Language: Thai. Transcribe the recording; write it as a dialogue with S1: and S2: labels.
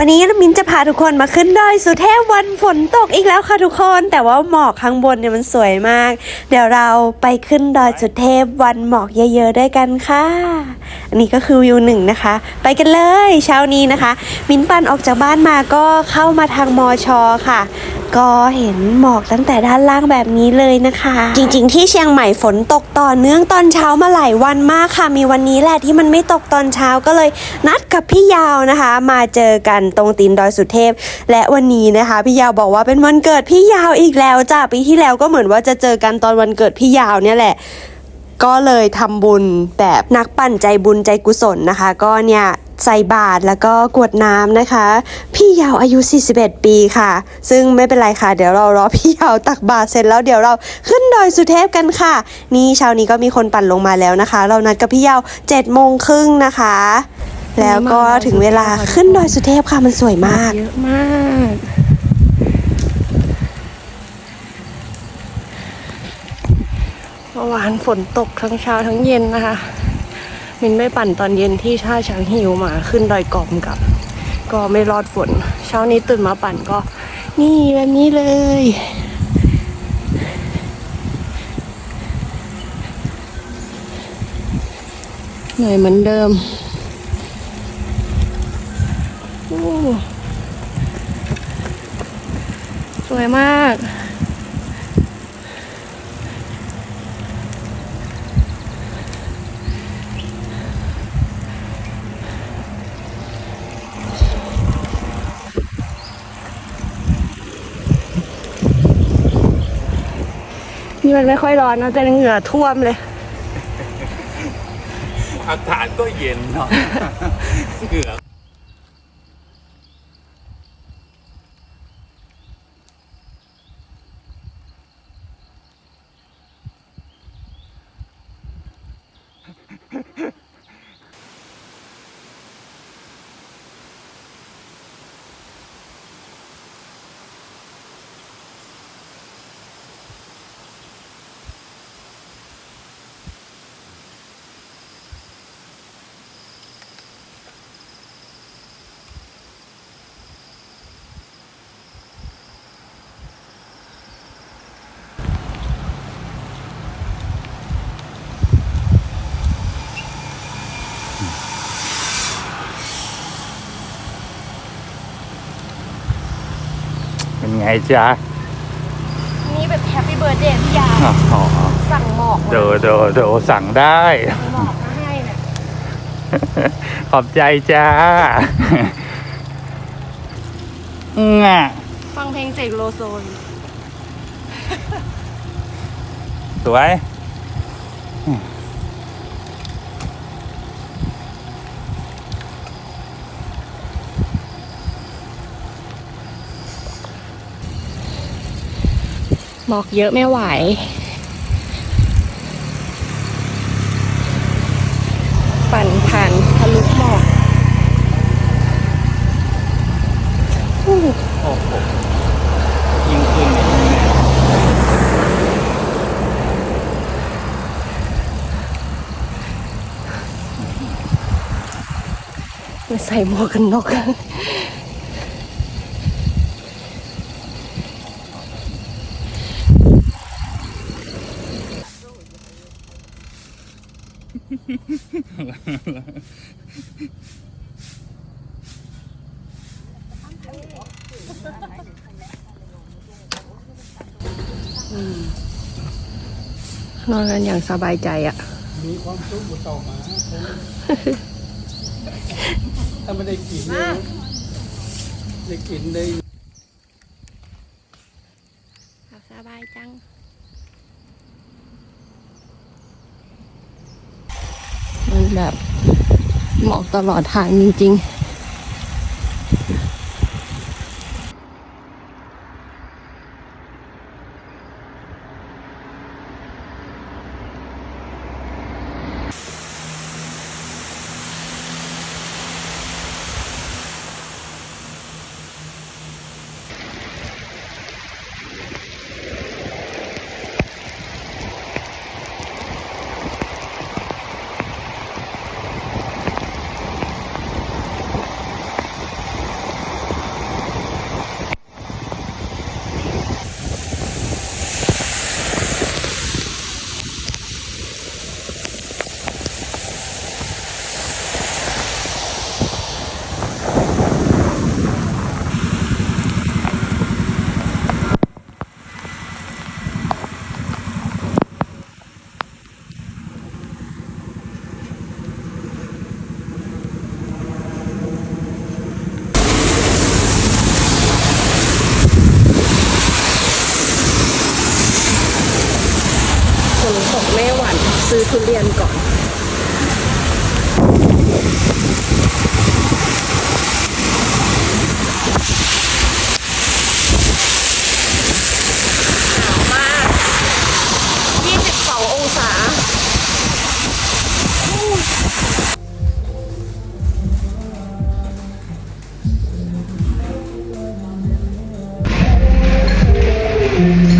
S1: วันนี้มินจะพาทุกคนมาขึ้นดอยสุเทพวันฝนตกอีกแล้วค่ะทุกคน แต่ว่าหมอกข้างบนเนี่ยมันสวยมาก เดี๋ยวเราไปขึ้นดอยสุเทพวันหมอกเยอะๆด้วยกันค่ะ อันนี้ก็คือวิวหนึ่งนะคะ ไปกันเลยเช้านี้นะคะ มินปั่นออกจากบ้านมาก็เข้ามาทางมอชอค่ะก็เห็นหมอกตั้งแต่ด้านล่างแบบนี้เลยนะคะ จริงๆ ที่เชียงใหม่ฝนตกต่อเนื่องตอนเช้ามาหลายวันมากค่ะ มีวันนี้แหละที่มันไม่ตกตอนเช้าก็เลยนัดกับพี่ยาวนะคะ มาเจอกันตรงตีนดอยสุเทพ และวันนี้นะคะพี่ยาวบอกว่าเป็นวันเกิดพี่ยาวอีกแล้วจ้ะปีที่แล้วก็เหมือนว่าจะเจอกันตอนวันเกิดพี่ยาวเนี่ยแหละก็เลยทำบุญแบบนักปั่นใจบุญใจกุศลนะคะ ก็เนี่ย ใส่บาตรแล้วก็กวดน้ำนะคะ พี่ยาวอายุ 41 ปีค่ะ ซึ่งไม่เป็นไรค่ะ เดี๋ยวเรารอพี่ยาวตักบาตรเสร็จแล้วเดี๋ยวเราขึ้นดอยสุเทพกันค่ะ นี่เช้านี้ก็มีคนปั่นลงมาแล้วนะคะ เรานัดกับพี่ยาว7โมงครึ่งนะคะ แล้วก็ถึงเวลาขึ้นดอยสุเทพค่ะมันสวยมาก
S2: เยอะมากเมื่อวานฝนตกทั้งเช้าทั้งเย็นนะคะ มินไม่ปั่นตอนเย็นที่ท่าช้างหิวมาขึ้นดอยกอมกับ ก็ไม่รอดฝน เช้านี้ตื่นมาปั่นก็ นี่แบบนี้เลย เหนื่อยเหมือนเดิมโอ้สวยมาก นี่มันไม่ค่อยร้อนนะแต่เหงื่อท่วมเลย
S3: อากาศก็เย็นเนาะเหงื่อ จ๊ะ
S2: นี่แบบแฮปปี้เบิร์ดเดย์พี่ยา
S3: อ๋อ
S2: สั่งหมอกมา
S3: เดอเดอเดอสั่งได้
S2: หมอกมาให้เนี่ย
S3: ขอบใจจ้างะ
S2: ฟังเพลงเสกโลโซน
S3: สวย
S2: หมอกเยอะไม่ไหว ปั่นผ่านทะลุหมอก
S3: โอ้โหยิงขึ้นเลย
S2: มาใส่หมวกกันน็อก นอนกันอย่างสบายใจอะ
S4: มีความสุขบุต่อมาถ้าไม่ได้กินเนี่ยได้กินได้
S2: สบายจัง มัน แบบเหมาะตลอดทางจริง ๆ ซื้อทุเรียนก่อน หนาวมาก 22 องศา Thank you.